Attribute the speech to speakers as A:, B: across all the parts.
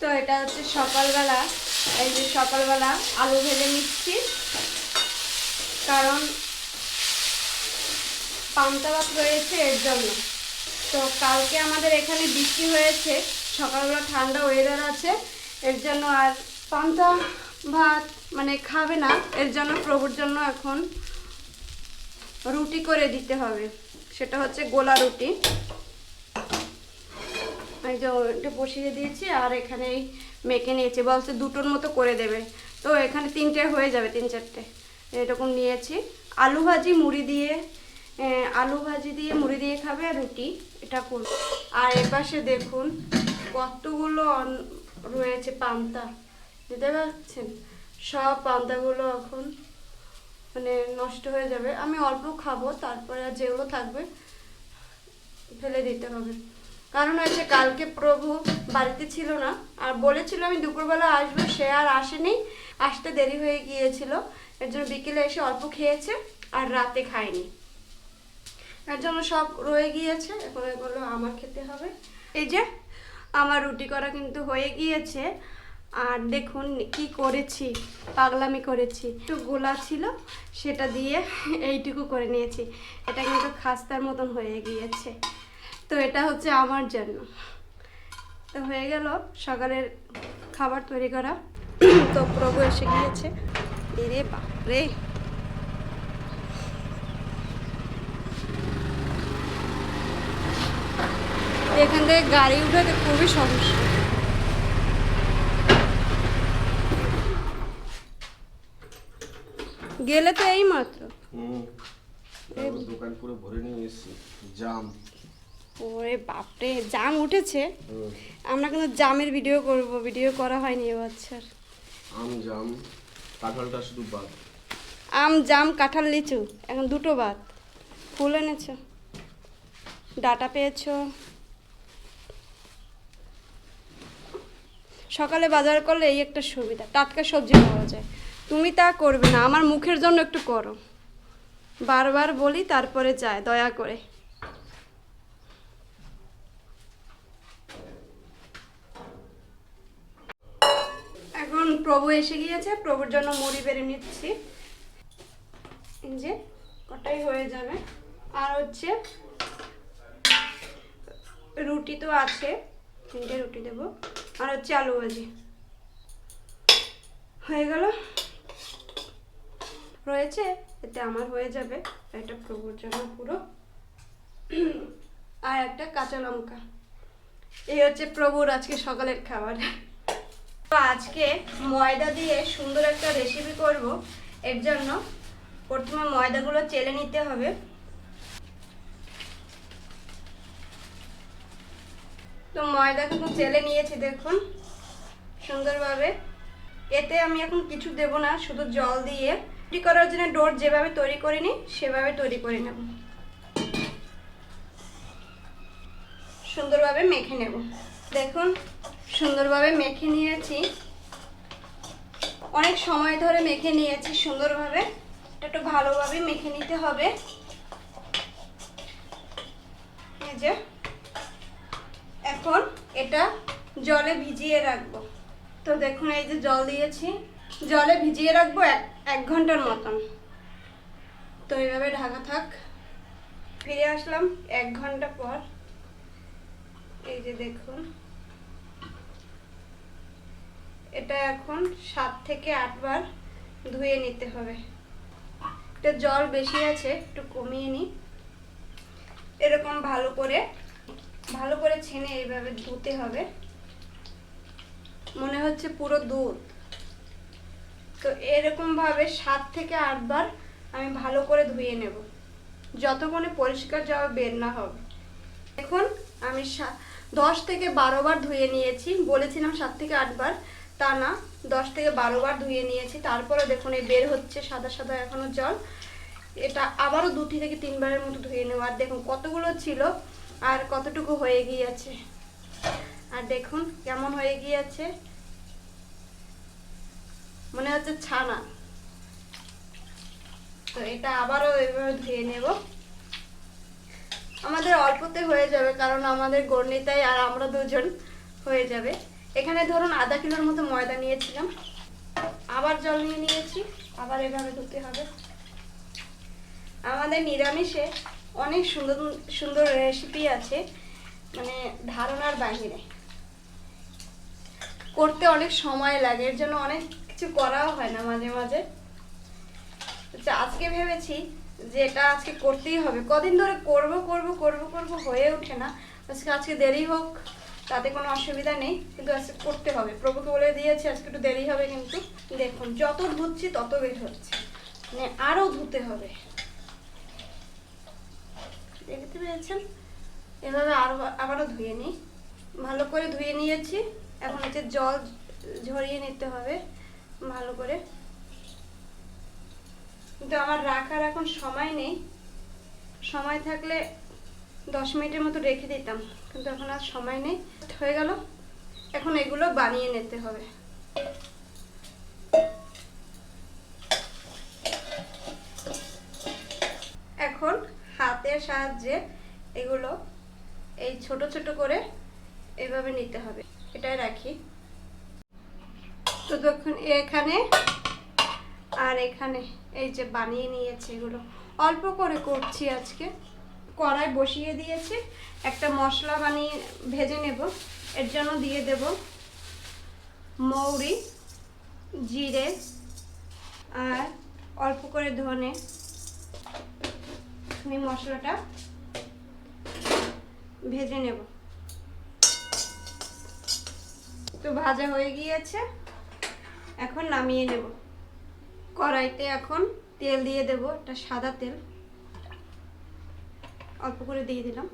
A: তো এটা হচ্ছে সকালবেলা, এই যে সকালবেলা আলু ভেজে নিচ্ছি। কারণ পান্তা ভাত রয়েছে এর জন্য। তো কালকে আমাদের এখানে বৃষ্টি হয়েছে, সকালবেলা ঠান্ডা ওয়েদার আছে, এর জন্য আর পান্তা ভাত মানে খাবে না, এর জন্য প্রভুর জন্য এখন রুটি করে দিতে হবে। সেটা হচ্ছে গোলা রুটি। এই যে বসিয়ে দিয়েছি আর এখানে মেখে নিয়েছি। বলছে দুটোর মতো করে দেবে। তো এখানে তিনটে হয়ে যাবে, তিন চারটে। এরকম নিয়েছি। আলু ভাজি মুড়ি দিয়ে আলু ভাজি দিয়ে মুড়ি দিয়ে খাবে আর রুটি, এটা করব। আর এপাশে দেখুন কতগুলো রয়েছে পান্তা। বুঝতে পারছেন? সব পান্তাগুলো এখন মানে নষ্ট হয়ে যাবে। আমি অল্প খাব, তারপরে আর যেগুলো থাকবে ফেলে দিতে হবে। কারণ হচ্ছে কালকে প্রভু বাড়িতে ছিল না। আর বলেছিল আমি দুপুরবেলা আসব, সে আর আসেনি। আসতে দেরি হয়ে গিয়েছিল। এর জন্য বিকেলে এসে অল্প খেয়েছে আর রাতে খায়নি। এর জন্য সব রয়ে গিয়েছে। এখন এগুলো আমার খেতে হবে। এই যে, আমার রুটি করা কিন্তু হয়ে গিয়েছে। আর দেখুন কি করেছি, পাগলামি করেছি। একটু গোলা ছিল, সেটা দিয়ে এইটুকু করে নিয়েছি। এটা কিন্তু খাস্তার মতন হয়ে গিয়েছে। তো এটা হচ্ছে আমার জন্য। তো হয়ে গেল সকালের খাবার তৈরি করা। তো প্রভু এসে গিয়েছে। রে বাপরে। এখান থেকে গাড়ি উঠাতে খুবই সমস্যা। গেলে তো এই মাত্র
B: হুম দোকান পুরো ভরে নিয়ে এসেছি। জাম।
A: ওরে বাপরে জাম উঠেছে। আমরা কিন্তু জামের ভিডিও করব ভিডিও করা হয়নি এবছর
B: আম জাম কাঁঠালটা শুধু বাদ।
A: আম জাম কাঁঠাল লিচু এখন দুটো বাদ। ফুল এনেছো? ডাটা পেয়েছ? সকালে বাজার করলে এই একটা সুবিধা টাটকা সবজি পাওয়া যায়। তুমি তা করবে না আমার মুখের জন্য একটু করো। বারবার বলি তারপরে যায় দয়া করে এখন প্রভু এসে গিয়েছে, প্রভুর জন্য মুড়ি বেড়ে নিচ্ছি। যে, কটাই হয়ে যাবে। আর হচ্ছে, রুটি তো আছে, তিনটে রুটি দেবো। আর হচ্ছে আলু ভাজি। হয়ে গেল? রয়েছে? এতে আমার হয়ে যাবে। এটা প্রভুর জন্য পুরো। আর একটা কাঁচা লঙ্কা। এই হচ্ছে প্রভুর আজকে সকালের খাবার। তো আজকে ময়দা দিয়ে সুন্দর একটা রেসিপি করব। এর জন্য প্রথমে ময়দাগুলো চেলে নিতে হবে। তো ময়দা কিন্তু চেলে নিয়েছি, দেখুন। সুন্দরভাবে। এতে আমি এখন কিছু দেব না, শুধু জল দিয়ে। তৈরি করার জন্য ডোর যেভাবে তৈরি করিনি, সেভাবে তৈরি করে নেব। সুন্দরভাবে মেখে নেব। দেখুন সুন্দরভাবে মেখে নিয়েছি। অনেক সময় ধরে মেখে নিয়েছি সুন্দরভাবে। এটা একটু ভালোভাবে মেখে নিতে হবে। এই যে, এখন এটা জলে ভিজিয়ে রাখব। তো দেখুন, এই যে জল দিয়েছি। জলে ভিজিয়ে রাখব এক এক ঘণ্টার মতন। তো এইভাবে ঢাকা থাক। ফিরে আসলাম এক ঘণ্টা পর। এই যে দেখুন। এটা এখন সাত থেকে আটবার ধুয়ে নিতে হবে। এটা জল বেশি আছে, একটু কমিয়ে নিই। এরকম ভালো করে ভালো করে ছেনে এইভাবে ধুতে হবে। মনে হচ্ছে পুরো দুধ। তো এরকম ভাবে সাত থেকে আটবার আমি ভালো করে ধুয়ে নেব। যতক্ষণে পরিষ্কার যাওয়া বের না হবে। এখন আমি দশ থেকে বারো বার ধুয়ে নিয়েছি। বলেছিলাম সাত থেকে আটবার তা না, দশ থেকে বারো বার ধুয়ে নিয়েছি। তারপরে দেখুন, এই বের হচ্ছে সাদা সাদা এখনও জল। এটা আবারও দুটি থেকে তিনবারের মতো ধুয়ে নেব। আর দেখুন, কতগুলো ছিল আর কতটুকু হয়ে গিয়েছে। আর দেখুন, কেমন হয়ে গিয়েছে। মনে হচ্ছে ছানা। তো এটা আবারও এভাবে ধুয়ে নেব। আমাদের অল্পতে হয়ে যাবে, কারণ আমাদের গর্ণিতায় আর আমরা দুজন হয়ে যাবে। এখানে ধরুন আধা কিলোর মতো ময়দা নিয়েছিলাম। আবার জল নিয়ে নিয়েছি, আবার এভাবে ধুতে হবে। আমাদের নিরামিষে অনেক সুন্দর সুন্দর রেসিপি আছে মানে ধারণার বাহিরে। করতে অনেক সময় লাগে, এর জন্য অনেক কিছু করাও হয় না মাঝে মাঝে। আচ্ছা আজকে ভেবেছি যে এটা আজকে করতেই হবে। কদিন ধরে করব করব করব করব হয়ে ওঠে না। আজকে আজকে দেরি হোক। তাতে কোনো অসুবিধা নেই, কিন্তু আজকে করতে হবে। প্রভুকে বলে দিয়েছি, আজকে একটু দেরি হবে কিন্তু। দেখুন, যত ধুচ্ছি তত বের হচ্ছে। মানে আরও ধুতে হবে। দেখতে পেয়েছেন? এভাবে আরও আবারও ধুয়ে নিই। ভালো করে ধুয়ে নিয়েছি। এখন হচ্ছে জল ঝরিয়ে নিতে হবে ভালো করে। কিন্তু আমার রাখার এখন সময় নেই। সময় থাকলে দশ মিনিটের মতো রেখে দিতাম। কিন্তু এখন আর সময় নেই। হয়ে গেল। এখন এগুলো বানিয়ে নিতে হবে। এখন হাতের সাহায্যে এগুলো এই ছোট ছোট করে এভাবে নিতে হবে। এটাই রাখি। তো দেখুন, এখানে আর এখানে এই যে বানিয়ে নিয়েছি এগুলো। অল্প করে করছি আজকে। কড়াই বসিয়ে দিয়েছি। একটা মশলা বানিয়ে ভেজে নেব। এর জন্য দিয়ে দেব মৌরি, জিরে আর অল্প করে ধনে। আমি মশলাটা ভেজে নেব। তো ভাজা হয়ে গিয়েছে। এখন নামিয়ে নেব। কড়াইতে এখন তেল দিয়ে দেব, একটা সাদা তেল। অল্প করে দিয়ে দিলাম।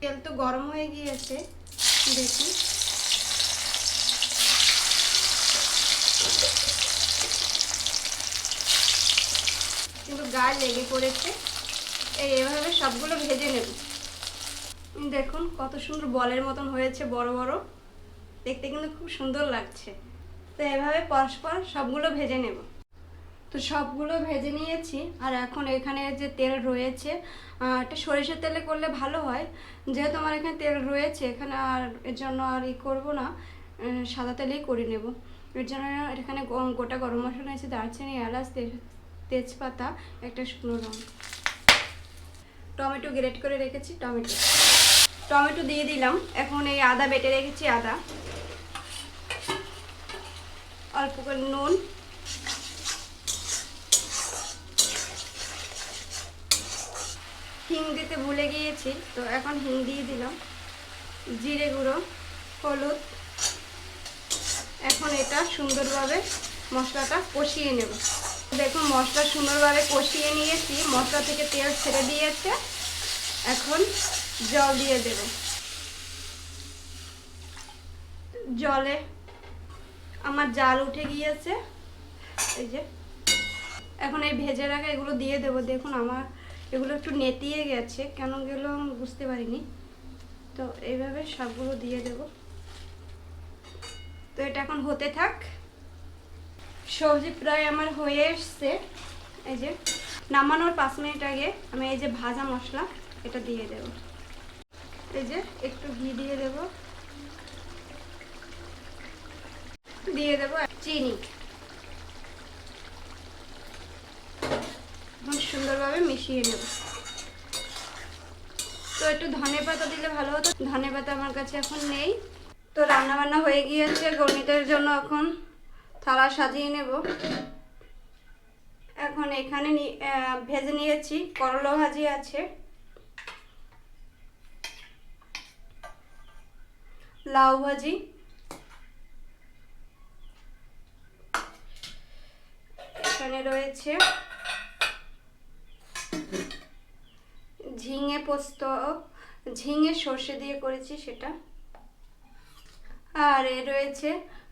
A: তেল তো গরম হয়ে গিয়েছে, দেখি। কিন্তু গায়ে লেগে পড়েছে, এই এভাবে সবগুলো ভেজে নেব। দেখুন কত সুন্দর বলের মতন হয়েছে, বড় বড়। দেখতে কিন্তু খুব সুন্দর লাগছে। তো এভাবে পরস্পর সবগুলো ভেজে নেব। তো সবগুলো ভেজে নিয়েছি। আর এখন এখানে যে তেল রয়েছে এটা সরিষার তেলে করলে ভালো হয়। যেহেতু আমার এখানে তেল রয়েছে, এখানে আর এর জন্য আর ই করব না। সাদা তেলেই করে নেব। এর জন্য এখানে গোটা গরম মশলা আছে দারচিনি, এলাচ তেজপাতা, একটা শুকনো লঙ্কা। টমেটো গ্রেট করে রেখেছি, টমেটো। টমেটো দিয়ে দিলাম। এখন এই আদা বেটে রেখেছি, আদা। অল্প করে নুন। হিং দিতে ভুলে গিয়েছি, তো এখন হিং দিয়ে দিলাম। জিরে গুঁড়ো, হলুদ, এখন এটা সুন্দরভাবে মশলাটা কষিয়ে নেব। দেখুন, মশলা সুন্দরভাবে কষিয়ে নিয়েছি, মশলা থেকে তেল ছেড়ে দিয়েছে। এখন জল দিয়ে দেব। জলে আমার জাল উঠে গিয়েছে। এই যে, এখন এই ভেজে রাখা এগুলো দিয়ে দেবো। দেখুন, আমার এগুলো একটু নেতিয়ে গেছে, কেন গেলো আমি বুঝতে পারিনি। তো এইভাবে সবগুলো দিয়ে দেব। তো এটা এখন হতে থাক। সবজি প্রায় আমার হয়ে এসছে। এই যে নামানোর পাঁচ মিনিট আগে আমি এই যে ভাজা মশলা, এটা দিয়ে দেব। এই যে একটু ঘি দিয়ে দেব। দিয়ে দেব চিনি। এখন সুন্দরভাবে মিশিয়ে নেব। তো একটু ধনে পাতা দিলে ভালো হতো। ধনে পাতা আমার কাছে এখন নেই। তো রান্না বান্না হয়ে গিয়েছে। গণিতের জন্য এখন থালা সাজিয়ে নেব। এখন এখানে ভেজে নিয়েছি। করলা ভাজি আছে। লাউ ভাজি। এখানে রয়েছে ঝিঙে পোস্ত ঝিঙে সর্ষে দিয়ে করেছি সেটা। আর এ রয়েছে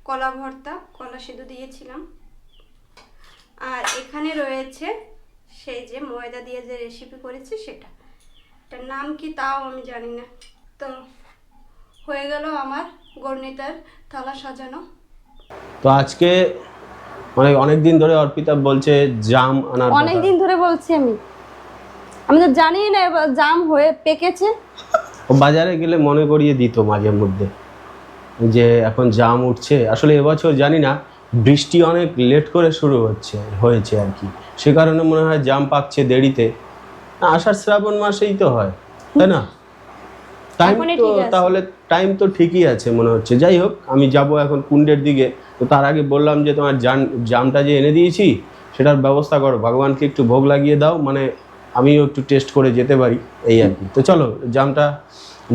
A: কলা ভর্তা কলা সিদ্ধ দিয়েছিলাম। আর এখানে রয়েছে সেই যে ময়দা দিয়ে যে রেসিপি করেছি সেটা। এটার নাম কি তাও আমি জানি না। তো হয়ে গেল আমার গর্ণিতার থালা সাজানো।
C: তো আজকে মানে অনেক দিন ধরে অর্পিতা বলছে জাম আনার
A: অনেক দিন ধরে বলছি আমি। আমি তো জানি না এবার জাম হয়ে পেকেছে।
C: ও বাজারে গেলে মনে করিয়ে দিত মাঝে মধ্যে যে এখন জাম উঠছে। আসলে এবছর জানি না বৃষ্টি অনেক লেট করে শুরু হচ্ছে হয়েছে আর কি। সে কারণে মনে হয় জাম পাকছে দেরিতে। না, আষাঢ় শ্রাবণ মাসেই তো হয় তাই না? টাইম তো তাহলে টাইম তো ঠিকই আছে মনে হচ্ছে। যাই হোক আমি যাব এখন কুণ্ডের দিকে। তো তার আগে বললাম যে তোমার জান জামটা যে এনে দিয়েছি সেটার ব্যবস্থা করো। ভগবানকে একটু ভোগ লাগিয়ে দাও। মানে আমিও একটু টেস্ট করে যেতে পারি এই আর কি। তো চলো জামটা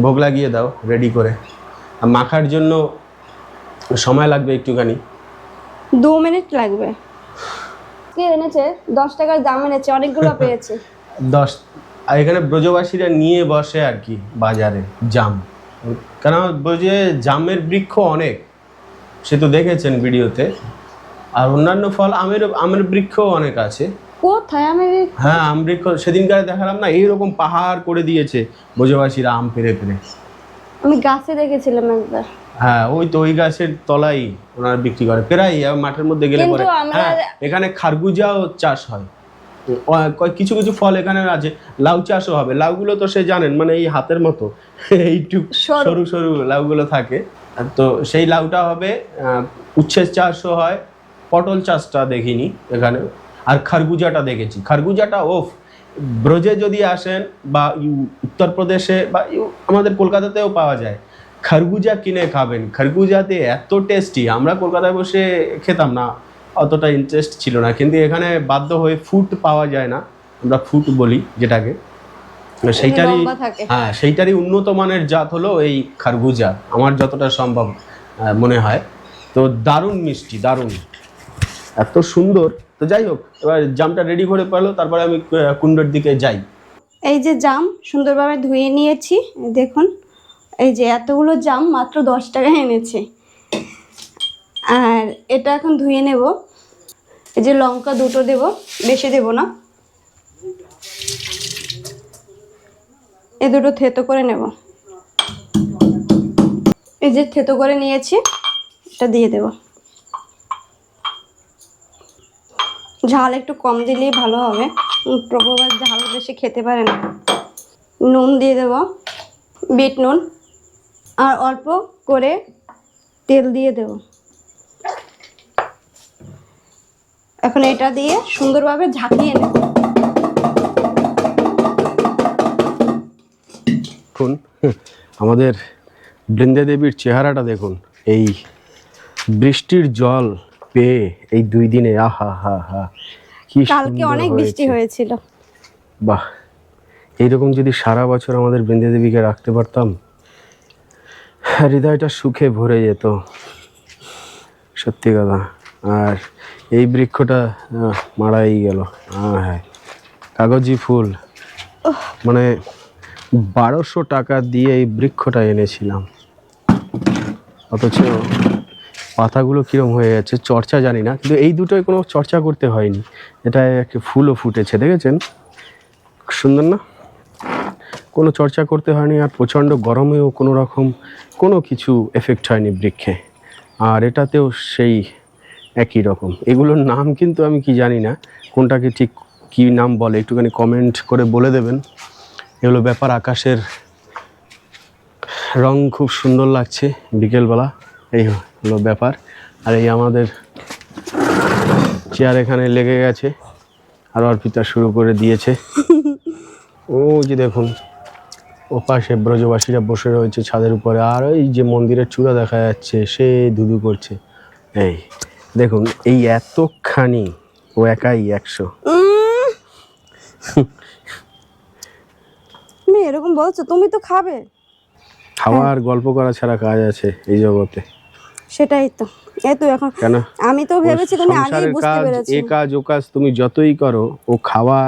C: ভোগ লাগিয়ে দাও রেডি করে। আর মাখার জন্য সময় লাগবে একটুখানি?
A: দু মিনিট লাগবে। কে এনেছে? দশ টাকার দাম এনেছে অনেকগুলো পেয়েছে।
C: দশ আর এখানে ব্রজবাসীরা নিয়ে বসে আর কি বাজারে জাম। কারণ ব্রজে জামের বৃক্ষ অনেক। সে তো দেখেছেন ভিডিওতে। আর অন্যান্য ফল আমের আমের বৃক্ষও অনেক আছে।
A: কোথায়? আমি
C: হ্যাঁ আম বৃক্ষ সেদিনকারে দেখালাম না এইরকম পাহাড় করে দিয়েছে ব্রজবাসীরা আম পেরে পেরে
A: আমি গাছে দেখেছিলাম একবার।
C: হ্যাঁ ওই তো ওই গাছের তলাই ওনারা বিক্রি করে প্রায় মাঠের মধ্যে গেলে পরে। হ্যাঁ এখানে খারগুজাও চাষ হয়। কিছু কিছু ফল এখানে আছে লাউ চাষও হবে লাউগুলো তো সে জানেন মানে এই হাতের মতো এইটুক
A: সরু।
C: সরু লাউগুলো থাকে। তো সেই লাউটা হবে আহ, উচ্ছের চাষও হয় পটল চাষটা দেখিনি এখানে। আর খারগুজাটা দেখেছি। খারগুজাটা ওফ ব্রজে যদি আসেন বা ইউ- উত্তরপ্রদেশে বা ইউ- আমাদের কলকাতাতেও পাওয়া যায় খরগুজা কিনে খাবেন। খরগুজাতে এত টেস্টি আমরা কলকাতায় বসে খেতাম না অতটা ইন্টারেস্ট ছিল না। কিন্তু এখানে বাধ্য হয়ে ফুড পাওয়া যায় না আমরা ফুড বলি যেটাকে। সেইটারই হ্যাঁ সেইটারই উন্নত মানের জাত হলো এই খরগুজা আমার যতটা সম্ভব মনে হয়। তো দারুণ মিষ্টি দারুণ। এত সুন্দর। তো যাই হোক, এবার জামটা রেডি করে পেল তারপরে আমি কুণ্ডের দিকে যাই।
A: এই যে জাম, সুন্দরভাবে ধুয়ে নিয়েছি, দেখুন, এই যে এতগুলো জাম মাত্র দশ টাকায় এনেছে। আর এটা এখন ধুয়ে নেব। এই যে লঙ্কা দুটো দেব, বেশি দেব না। এই দুটো থেতো করে নেব। এই যে থেতো করে নিয়েছি, এটা দিয়ে দেব। ঝাল একটু কম দিলেই ভালো হবে। উম, প্রভু ঝাল বেশি খেতে পারে না। নুন দিয়ে দেব বিট নুন আর অল্প করে তেল দিয়ে দেব। এখন এটা দিয়ে সুন্দরভাবে ঝাঁকিয়ে নেব।
C: দেখুন আমাদের বৃন্দা দেবীর চেহারাটা দেখুন এই বৃষ্টির জল পেয়ে এই দুই দিনে আহা হা হা কি
A: কালকে অনেক বৃষ্টি হয়েছিল।
C: বাহ এইরকম যদি সারা বছর আমাদের বৃন্দা দেবীকে রাখতে পারতাম হৃদয়টা সুখে ভরে যেত। সত্যি কথা আর এই বৃক্ষটা মারাই গেল। হ্যাঁ কাগজি ফুল। মানে বারোশো টাকা দিয়ে এই বৃক্ষটা এনেছিলাম। অথচ পাতাগুলো কীরকম হয়ে যাচ্ছে, চর্চা জানি না, কিন্তু এই দুটোই কোনো চর্চা করতে হয়নি। এটা ফুলও ফুটেছে, দেখেছেন? সুন্দর না? কোনো চর্চা করতে হয়নি, আর প্রচণ্ড গরমেও কোনো রকম কোনো কিছু এফেক্ট হয়নি বৃক্ষে। আর এটাতেও সেই একই রকম। এগুলোর নাম কিন্তু আমি কি জানি না, কোনটাকে ঠিক কী নাম বলে, একটুখানি কমেন্ট করে বলে দেবেন। এগুলো ব্যাপার আকাশের রং খুব সুন্দর লাগছে, বিকেলবেলা। এই হলো ব্যাপার। আর এই আমাদের চেয়ার এখানে লেগে গেছে। আর অর্পিতা শুরু করে দিয়েছে। ও যে দেখুন ও পাশে ব্রজবাসীরা বসে রয়েছে ছাদের উপরে। আর ওই যে মন্দিরের চূড়া দেখা যাচ্ছে সে ধুধু করছে। এই দেখুন এই এতখানি ও একাই একশো।
A: তুমি এরকম বলছো তুমি তো খাবে।
C: খাওয়ার গল্প করা ছাড়া কাজ আছে এই জগতে।
A: সেটাই তো। এই তো এখন
C: কেন?
A: আমি তো ভেবেছি তুমি আগেই বুঝতে
C: কাজ
A: পেরেছ।
C: এ কাজ ও কাজ তুমি যতই করো ও খাওয়া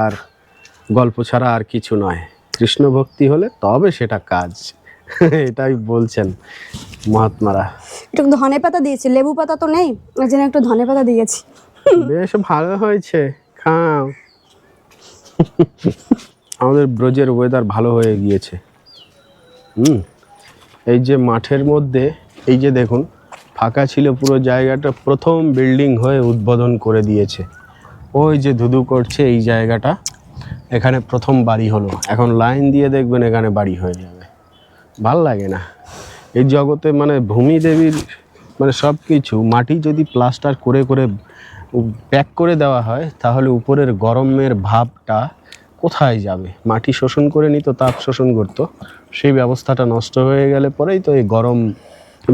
C: আর গল্প ছাড়া আর কিছু নয়। কৃষ্ণ ভক্তি হলে তবে সেটা কাজ। এটাই বলছেন মহাত্মারা।
A: একটু ধনে পাতা দিয়েছি লেবু পাতা তো নেই ওই জন্য একটু ধনে পাতা দিয়েছি।
C: বেশ ভালো হয়েছে খাও। আমাদের ব্রজের ওয়েদার ভালো হয়ে গিয়েছে। হুম এই যে মাঠের মধ্যে এই যে দেখুন, ফাঁকা ছিল পুরো জায়গাটা, প্রথম বিল্ডিং হয়ে উদ্বোধন করে দিয়েছে। ওই যে ধুধু করছে এই জায়গাটা, এখানে প্রথম বাড়ি হলো। এখন লাইন দিয়ে দেখবেন এখানে বাড়ি হয়ে যাবে। ভালো লাগে না। এই জগতে মানে ভূমি দেবীর মানে সব কিছু, মাটি যদি প্লাস্টার করে করে প্যাক করে দেওয়া হয়, তাহলে উপরের গরমের ভাবটা কোথায় যাবে? মাটি শোষণ করে নিত, তাপ শোষণ করতো। সেই ব্যবস্থাটা নষ্ট হয়ে গেলে পরেই তো এই গরম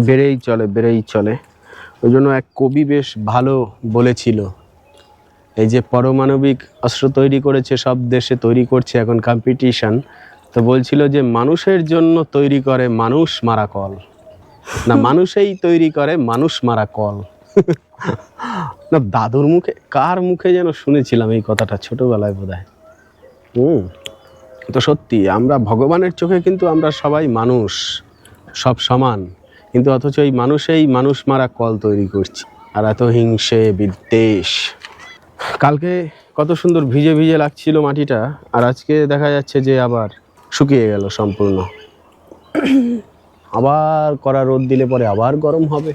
C: বেড়েই চলে বেড়েই চলে। ওই জন্য এক কবি বেশ ভালো বলেছিল, এই যে পারমাণবিক অস্ত্র তৈরি করেছে, সব দেশে তৈরি করছে এখন কম্পিটিশন তো বলছিল যে মানুষের জন্য তৈরি করে মানুষ মারা কল। না, মানুষেই তৈরি করে মানুষ মারা কল। না, দাদুর মুখে, কার মুখে যেন শুনেছিলাম এই কথাটা ছোটোবেলায় বোধ হয় হুম, তো সত্যি আমরা ভগবানের চোখে কিন্তু আমরা সবাই মানুষ, সব সমান। কিন্তু অথচ এই মানুষেই মানুষ মারা কল তৈরি করছে। আর এত হিংসে, বিদ্বেষ। কালকে কত সুন্দর ভিজে ভিজে লাগছিল মাটিটা, আর আজকে দেখা যাচ্ছে যে আবার শুকিয়ে গেল সম্পূর্ণ। আবার করা রোদ দিলে পরে আবার গরম হবে?